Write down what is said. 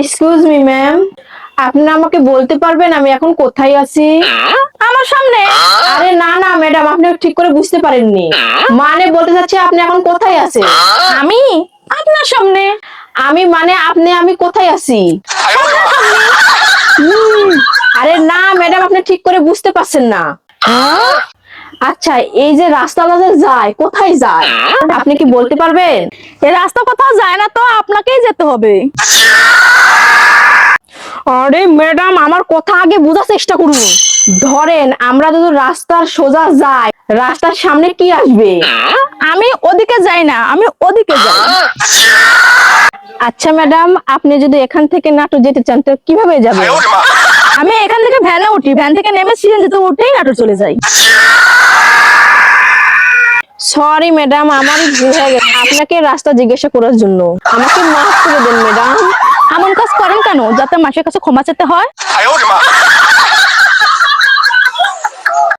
Excuse me ma'am আপনি আমাকে বলতে পারবেন আমি এখন কোথায় আছি? আমার সামনে? আরে না না ম্যাডাম আপনি ঠিক করে বুঝতে পারেননি। মানে বলতে চাচ্ছি আপনি এখন কোথায় আছেন? আমি? আপনার সামনে। আমি মানে আপনি আমি কোথায় আছি? আরে না ম্যাডাম আপনি ঠিক করে বুঝতে পারছেন না। আচ্ছা এই যে রাস্তাটা যে যায়? কোথায় যায়? আপনি কি বলতে পারবেন? এই রাস্তা কোথাও যায় না তো আপনাকেই যেতে হবে। আরে ম্যাডাম আমার কথা আগে বোঝার চেষ্টা করুন। ধরেন আমরা যদি রাস্তার সোজা যাই রাস্তার সামনে কি আসবে? আমি ওদিকে যাই না আমি ওদিকে যাই। আচ্ছা ম্যাডাম আপনি যদি এখান থেকে নাটক যেতে চান তো কীভাবে যাবেন? আমি এখান থেকে ভ্যানে উঠি ভ্যান থেকে নেমে সিএনজিতে উঠেই নাটোর চলে যাই। সরি ম্যাডাম আমার ভুল হয়ে গেছে। আপনাকে রাস্তা জিজ্ঞাসা করার জন্য। আমাকে মাফ করে দেন ম্যাডাম। এমন কাজ কেন? যাতে মাসের কাছে ক্ষমা চাইতে হয়?